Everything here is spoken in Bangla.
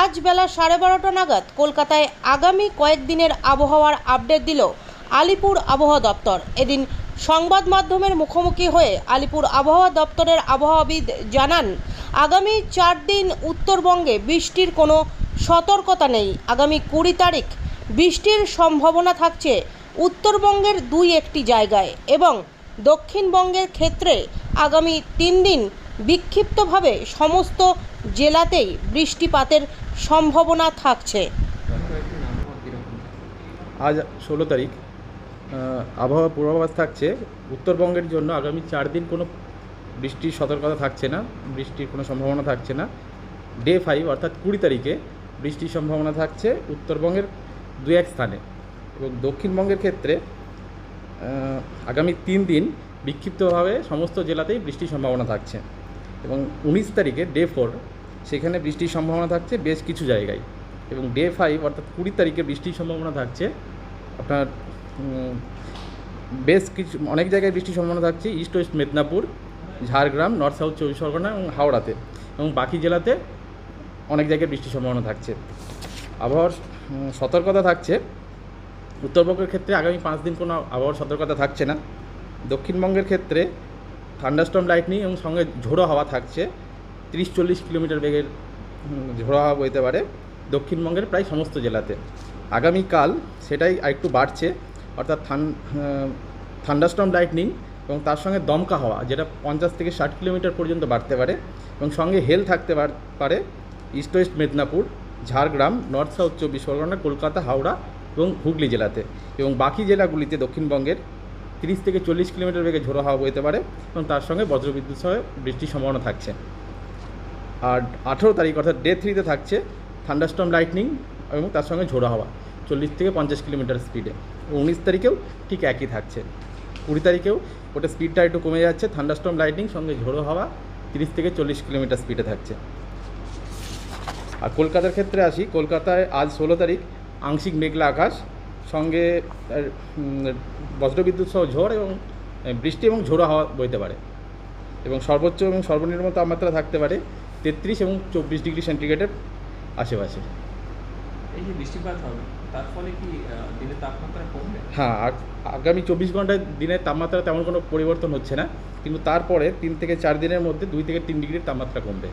আজ বেলা সাড়ে বারোটা নাগাদ কলকাতায় আগামী কয়েকদিনের আবহাওয়ার আপডেট দিল আলিপুর আবহাওয়া দপ্তর। এদিন সংবাদ মাধ্যমের মুখোমুখি হয়ে আলিপুর আবহাওয়া দপ্তরের আবহাওয়াবিদ জানান, আগামী চার দিন উত্তরবঙ্গে বৃষ্টির কোনো সতর্কতা নেই। আগামী কুড়ি তারিখ বৃষ্টির সম্ভাবনা থাকছে উত্তরবঙ্গের দুই একটি জায়গায় এবং দক্ষিণবঙ্গের ক্ষেত্রে আগামী তিন দিন বিক্ষিপ্তভাবে সমস্ত জেলাতেই বৃষ্টিপাতের সম্ভাবনা থাকছে। আজ ষোলো তারিখ। আবহাওয়া পূর্বাভাস থাকছে। উত্তরবঙ্গের জন্য আগামী চার দিন কোনো বৃষ্টির সতর্কতা থাকছে না, বৃষ্টির কোনো সম্ভাবনা থাকছে না। ডে ফাইভ অর্থাৎ কুড়ি তারিখে বৃষ্টির সম্ভাবনা থাকছে উত্তরবঙ্গের দু এক স্থানে এবং দক্ষিণবঙ্গের ক্ষেত্রে আগামী তিন দিন বিক্ষিপ্তভাবে সমস্ত জেলাতেই বৃষ্টির সম্ভাবনা থাকছে। এবং উনিশ তারিখে ডে ফোর সেখানে বৃষ্টির সম্ভাবনা থাকছে বেশ কিছু জায়গায়। এবং ডে ফাইভ অর্থাৎ কুড়ি তারিখে বৃষ্টির সম্ভাবনা থাকছে। আপনার বেশ কিছু, অনেক জায়গায় বৃষ্টির সম্ভাবনা থাকছে। East west Medinipur Jhargram north south Chabbish Pargana এবং হাওড়াতে। এবং বাকি জেলাতে অনেক জায়গায় বৃষ্টির সম্ভাবনা থাকছে। আবহাওয়ার সতর্কতা থাকছে। উত্তরবঙ্গের ক্ষেত্রে আগামী পাঁচ দিন কোনো আবহাওয়ার সতর্কতা থাকছে না। দক্ষিণবঙ্গের ক্ষেত্রে থান্ডারস্টর্ম লাইটনিং এবং সঙ্গে ঝোড়ো হাওয়া থাকছে। তিরিশ চল্লিশ কিলোমিটার বেগের ঝোড়ো বইতে পারে। দক্ষিণবঙ্গের প্রায় সমস্ত জেলাতে। আগামীকাল সেটাই আরেকটু বাড়ছে। অর্থাৎ থান থান্ডারস্টর্ম লাইটনিং এবং তার সঙ্গে দমকা হওয়া, যেটা পঞ্চাশ থেকে ষাট কিলোমিটার পর্যন্ত বাড়তে পারে এবং সঙ্গে হেল থাকতে পারে east west Medinipur, Jhargram, north south Chabbish Pargana, Kolkata, Howrah এবং হুগলি জেলাতে। এবং বাকি জেলাগুলিতে দক্ষিণবঙ্গের তিরিশ থেকে চল্লিশ কিলোমিটার বেগে ঝোড়ো হাওয়া বইতে পারে এবং তার সঙ্গে বজ্রবিদ্যুৎ সহ বৃষ্টির সম্ভাবনা থাকছে। আর আঠেরো তারিখ, অর্থাৎ ডে থ্রিতে থাকছে থান্ডারস্টর্ম লাইটনিং এবং তার সঙ্গে ঝোড়ো হাওয়া, চল্লিশ থেকে পঞ্চাশ কিলোমিটার স্পিডে উনিশ তারিখেও ঠিক একই থাকছে। কুড়ি তারিখেও ওটা স্পিডটা একটু কমে যাচ্ছে থান্ডারস্টর্ম লাইটনিং সঙ্গে ঝোড়ো হাওয়া তিরিশ থেকে চল্লিশ কিলোমিটার স্পিডে থাকছে। আর কলকাতার ক্ষেত্রে আসি, কলকাতায় আজ ষোলো তারিখ, আংশিক মেঘলা আকাশ, সঙ্গে বজ্রবিদ্যুৎ সহ ঝড় এবং বৃষ্টি এবং ঝোড়ো হাওয়া বইতে পারে। এবং সর্বোচ্চ এবং সর্বনিম্ন তাপমাত্রা থাকতে পারে তেত্রিশ এবং চব্বিশ ডিগ্রি সেন্টিগ্রেডের আশেপাশে। এই যে বৃষ্টিপাত হবে তার ফলে কি দিনের তাপমাত্রা কমবে? হ্যাঁ আগামী চব্বিশ ঘন্টায় দিনের তাপমাত্রা তেমন কোনো পরিবর্তন হচ্ছে না কিন্তু তারপরে তিন থেকে চার দিনের মধ্যে দুই থেকে তিন ডিগ্রির তাপমাত্রা কমবে।